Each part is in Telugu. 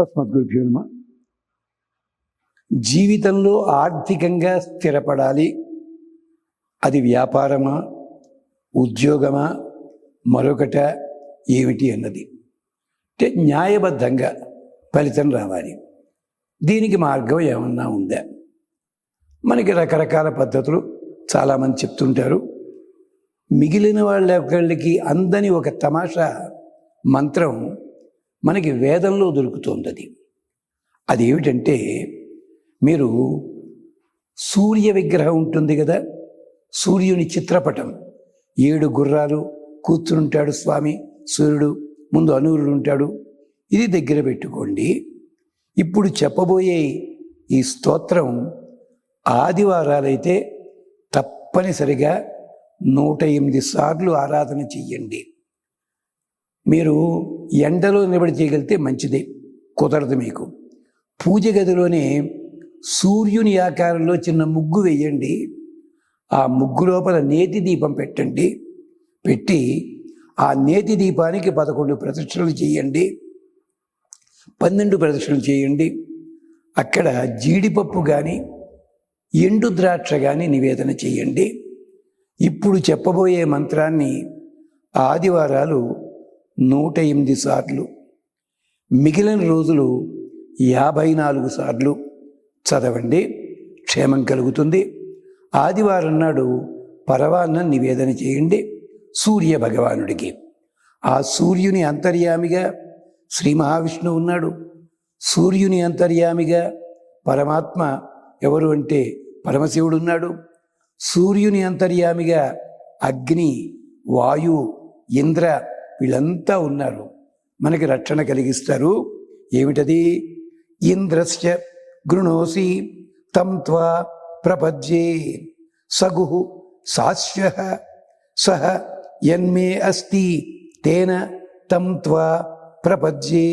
తస్మద్గురుభ్యో నమ జీవితంలో ఆర్థికంగా స్థిరపడాలి. అది వ్యాపారమా ఉద్యోగమా మరొకట ఏమిటి అన్నది. అంటే న్యాయబద్ధంగా ఫలితం రావాలి. దీనికి మార్గం ఏమన్నా ఉందా? మనకి రకరకాల పద్ధతులు చాలామంది చెప్తుంటారు. మిగిలిన వాళ్ళ ఒకళ్ళకి అందని ఒక తమాషా మంత్రం మనకి వేదంలో దొరుకుతుంది అది అది ఏమిటంటే మీరు సూర్య విగ్రహం ఉంటుంది కదా సూర్యుని చిత్రపటం. ఏడు గుర్రాలు కూర్చుంటాడు స్వామి సూర్యుడు ముందు అనూరుడు ఉంటాడు. ఇది దగ్గర పెట్టుకోండి. ఇప్పుడు చెప్పబోయే ఈ స్తోత్రం ఆదివారాలైతే తప్పనిసరిగా నూట ఎనిమిది సార్లు ఆరాధన చెయ్యండి. మీరు ఎండలో నిలబడి చేయగలిగితే మంచిదే. కుదరదు మీకు. పూజ గదిలోనే సూర్యుని ఆకారంలో చిన్న ముగ్గు వేయండి. ఆ ముగ్గు లోపల నేతి దీపం పెట్టండి. పెట్టి ఆ నేతి దీపానికి పదకొండు ప్రదక్షిణలు చేయండి. పన్నెండు ప్రదక్షిణలు చేయండి. అక్కడ జీడిపప్పు కానీ ఎండు ద్రాక్ష కానీ నివేదన చేయండి. ఇప్పుడు చెప్పబోయే మంత్రాన్ని ఆదివారాలు నూట ఎనిమిది సార్లు. మిగిలిన రోజులు యాభై నాలుగు సార్లు. చదవండి క్షేమం కలుగుతుంది. ఆదివారం నాడు పరవాన్న నివేదన చేయండి సూర్య భగవానుడికి. ఆ సూర్యుని అంతర్యామిగా శ్రీ మహావిష్ణువు ఉన్నాడు. సూర్యుని అంతర్యామిగా పరమాత్మ ఎవరు అంటే పరమశివుడు ఉన్నాడు. సూర్యుని అంతర్యామిగా అగ్ని వాయు ఇంద్ర వీళ్ళంతా ఉన్నారు. మనకి రక్షణ కలిగిస్తారు. ఏమిటది? ఇంద్రస్య గృణోసి తంత్వ ప్రపద్యే. సగు సాస్య సహ యన్మే అస్తి తేన తంత్వ ప్రపద్యే.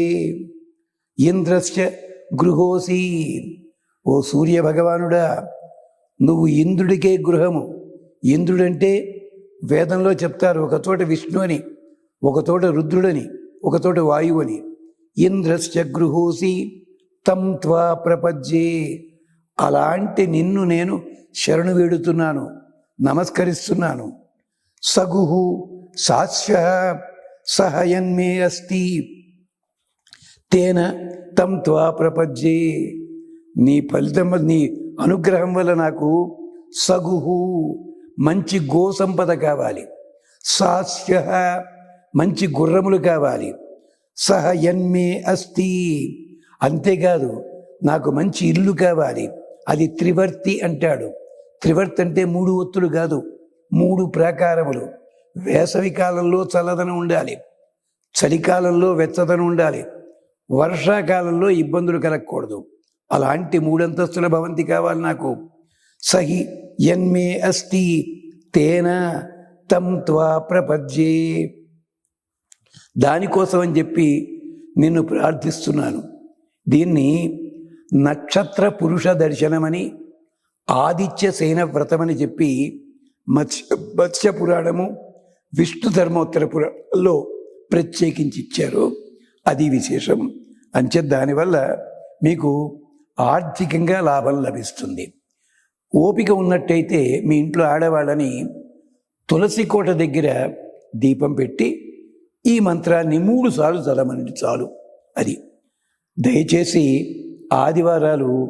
ఇంద్రస్య గృహోసి ఓ సూర్య భగవానుడా నువ్వు ఇంద్రుడికే గృహము. ఇంద్రుడంటే వేదంలో చెప్తారు ఒకచోట విష్ణు అని. ఒక తోట రుద్రుడని ఒక తోట వాయువని. ఇంద్రశ్చ గృహోసి తం త్వా ప్రపజ్జే అలాంటి నిన్ను నేను శరణు వేడుతున్నాను నమస్కరిస్తున్నాను. సగుహు సాస్య సహయన్మే అస్తి. తేన తం త్వా ప్రపజ్జే నీ ఫలితం నీ అనుగ్రహం వల్ల నాకు సగుహు మంచి గో సంపద కావాలి. సాస్య మంచి గుర్రములు కావాలి. సహ ఎన్మే అస్తి. అంతేకాదు నాకు మంచి ఇల్లు కావాలి. అది త్రివర్తి అంటాడు. త్రివర్తి అంటే మూడు ఒత్తులు కాదు మూడు ప్రాకారములు. వేసవి కాలంలో చల్లదనం ఉండాలి చలికాలంలో వెచ్చదనం ఉండాలి వర్షాకాలంలో ఇబ్బందులు కలగకూడదు. అలాంటి మూడంతస్తుల భవంతి కావాలి నాకు. సహి ఎన్మే అస్తి. తేన తం త్వా ప్రపద్యే. దానికోసం అని చెప్పి నిన్ను ప్రార్థిస్తున్నాను. దీన్ని నక్షత్ర పురుష దర్శనమని ఆదిత్య సేన వ్రతమని చెప్పి మత్స్య మత్స్య పురాణము విష్ణు ధర్మోత్తర పురాణంలో ప్రత్యేకించి ఇచ్చారు. అది విశేషం. అంచే దానివల్ల మీకు ఆర్థికంగా లాభం లభిస్తుంది. ఓపిక ఉన్నట్టయితే మీ ఇంట్లో ఆడవాళ్ళని తులసి కోట దగ్గర దీపం పెట్టి ఈ మంత్రాన్ని మూడు సార్లు చదవమని చాలు. అది దయచేసి ఆదివారాలు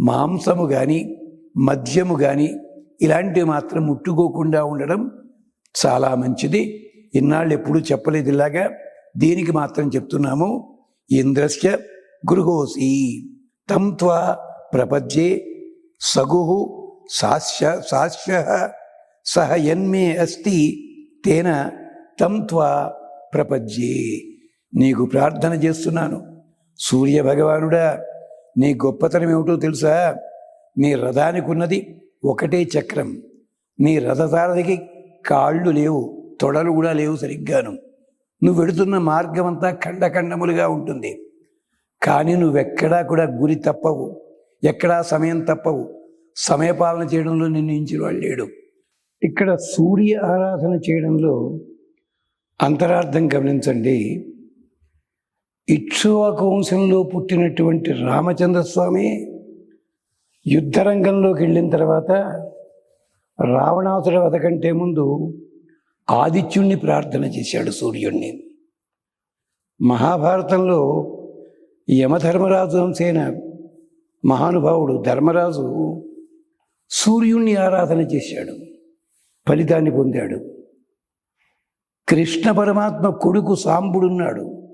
మాంసము కానీ మద్యము కానీ ఇలాంటివి మాత్రం ముట్టుకోకుండా ఉండడం చాలా మంచిది. ఇన్నాళ్ళు ఎప్పుడూ చెప్పలేదు ఇలాగా. దీనికి మాత్రం చెప్తున్నాము. ఇంద్రస్య గృహోసి తంత్వ ప్రపద్యే సగు సాస్య సాస్య సహ యన్మే అస్తి తేన తం త్వా నీకు ప్రార్థన చేస్తున్నాను. సూర్య భగవానుడా నీ గొప్పతనం ఏమిటో తెలుసా? నీ రథానికి ఉన్నది ఒకటే చక్రం. నీ రథసారథికి కాళ్ళు లేవు తొడలు కూడా లేవు సరిగ్గాను. నువ్వు వెడుతున్న మార్గం అంతా ఖండఖండములుగా ఉంటుంది. కానీ నువ్వెక్కడా కూడా గురి తప్పవు. ఎక్కడా సమయం తప్పవు. సమయపాలన చేయడంలో నిన్ను వాళ్ళు లేడు. ఇక్కడ సూర్య ఆరాధన చేయడంలో అంతరార్థం గమనించండి. ఇక్షువాకు వంశంలో పుట్టినటువంటి రామచంద్రస్వామి యుద్ధరంగంలోకి వెళ్ళిన తర్వాత రావణాసుర వధ కంటే ముందు ఆదిత్యుణ్ణి ప్రార్థన చేశాడు సూర్యుణ్ణి. మహాభారతంలో యమధర్మరాజు వంశైన మహానుభావుడు ధర్మరాజు సూర్యుణ్ణి ఆరాధన చేశాడు. ఫలితాన్ని పొందాడు. కృష్ణ పరమాత్మ కొడుకు సాంబుడున్నాడు.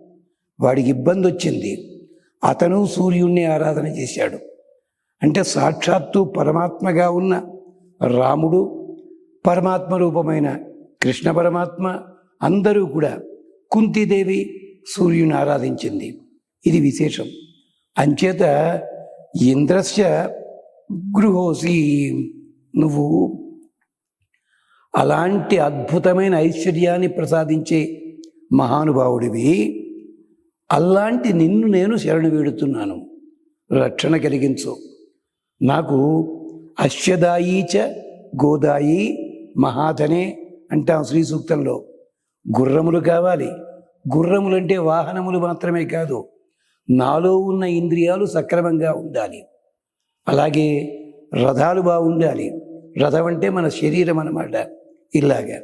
వాడికి ఇబ్బంది వచ్చింది. అతను సూర్యుణ్ణి ఆరాధన చేశాడు. అంటే సాక్షాత్తు పరమాత్మగా ఉన్న రాముడు పరమాత్మ రూపమైన కృష్ణ పరమాత్మ అందరూ కూడా కుంతిదేవి సూర్యుని ఆరాధించింది. ఇది విశేషం. అంచేత ఇంద్రస్య గృహోసి నువ్వు అలాంటి అద్భుతమైన ఐశ్వర్యాన్ని ప్రసాదించే మహానుభావుడివి. అలాంటి నిన్ను నేను శరణు వేడుతున్నాను. రక్షణ కలిగించు. నాకు అశ్వదాయి చ గోదాయి మహాధనే అంటాం శ్రీ సూక్తంలో. గుర్రములు కావాలి. గుర్రములంటే వాహనములు మాత్రమే కాదు. నాలో ఉన్న ఇంద్రియాలు సక్రమంగా ఉండాలి. అలాగే రథాలు బాగుండాలి. రథం అంటే మన శరీరం అన్నమాట. ఇలాగా.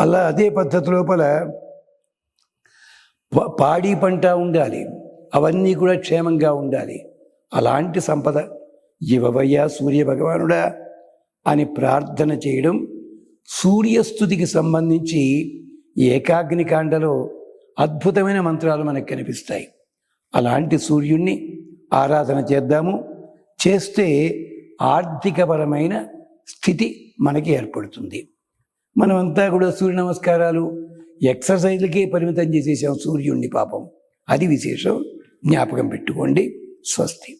అలా అదే పద్ధతి లోపల పాడి పంట ఉండాలి. అవన్నీ కూడా క్షేమంగా ఉండాలి. అలాంటి సంపద ఇవవయ్యా సూర్య భగవానుడా అని ప్రార్థన చేయడం సూర్యస్థుతికి సంబంధించి ఏకాగ్నికాండలో అద్భుతమైన మంత్రాలు మనకు కనిపిస్తాయి. అలాంటి సూర్యుణ్ణి ఆరాధన చేద్దాము. చేస్తే ఆర్థికపరమైన స్థితి మనకి ఏర్పడుతుంది. మనమంతా కూడా సూర్య నమస్కారాలు ఎక్సర్సైజ్లకే పరిమితం చేసేసాం సూర్యుణ్ణి పాపం. అది విశేషం. జ్ఞాపకం పెట్టుకోండి. స్వస్తి.